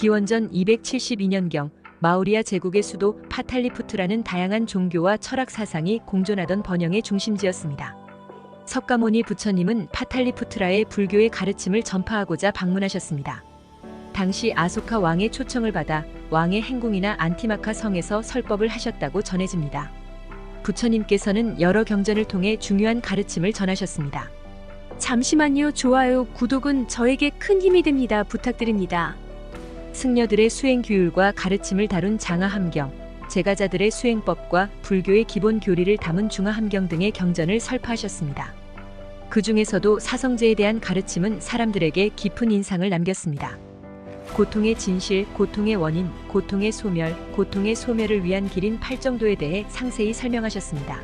기원전 272년경 마우리아 제국의 수도 파탈리푸트라는 다양한 종교와 철학 사상이 공존하던 번영의 중심지였습니다. 석가모니 부처님은 파탈리푸트라의 불교의 가르침을 전파하고자 방문하셨습니다. 당시 아소카 왕의 초청을 받아 왕의 행궁이나 안티마카 성에서 설법을 하셨다고 전해집니다. 부처님께서는 여러 경전을 통해 중요한 가르침을 전하셨습니다. 잠시만요. 좋아요. 구독은 저에게 큰 힘이 됩니다. 부탁드립니다. 승려들의 수행 규율과 가르침을 다룬 장하함경, 제가자들의 수행법과 불교의 기본 교리를 담은 중하함경 등의 경전을 설파하셨습니다. 그 중에서도 사성제에 대한 가르침은 사람들에게 깊은 인상을 남겼습니다. 고통의 진실, 고통의 원인, 고통의 소멸, 고통의 소멸을 위한 길인 팔정도에 대해 상세히 설명하셨습니다.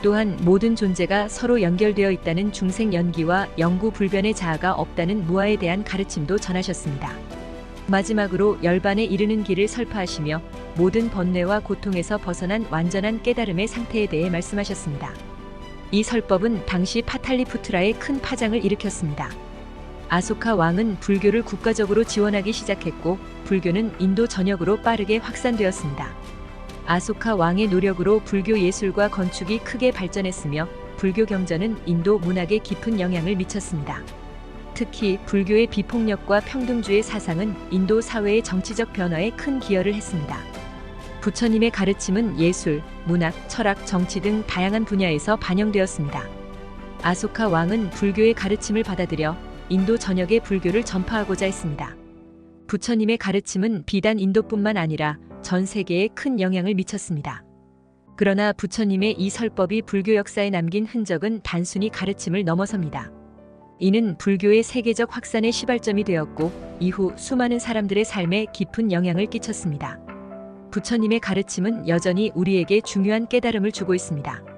또한 모든 존재가 서로 연결되어 있다는 중생 연기와 영구 불변의 자아가 없다는 무아에 대한 가르침도 전하셨습니다. 마지막으로 열반에 이르는 길을 설파하시며 모든 번뇌와 고통에서 벗어난 완전한 깨달음의 상태에 대해 말씀하셨습니다. 이 설법은 당시 파탈리푸트라의 큰 파장을 일으켰습니다. 아소카 왕은 불교를 국가적으로 지원하기 시작했고 불교는 인도 전역으로 빠르게 확산되었습니다. 아소카 왕의 노력으로 불교 예술과 건축이 크게 발전했으며 불교 경전은 인도 문학에 깊은 영향을 미쳤습니다. 특히 불교의 비폭력과 평등주의 사상은 인도 사회의 정치적 변화에 큰 기여를 했습니다. 부처님의 가르침은 예술, 문학, 철학, 정치 등 다양한 분야에서 반영되었습니다. 아소카 왕은 불교의 가르침을 받아들여 인도 전역의 불교를 전파하고자 했습니다. 부처님의 가르침은 비단 인도뿐만 아니라 전 세계에 큰 영향을 미쳤습니다. 그러나 부처님의 이 설법이 불교 역사에 남긴 흔적은 단순히 가르침을 넘어섭니다. 이는 불교의 세계적 확산의 시발점이 되었고 이후 수많은 사람들의 삶에 깊은 영향을 끼쳤습니다. 부처님의 가르침은 여전히 우리에게 중요한 깨달음을 주고 있습니다.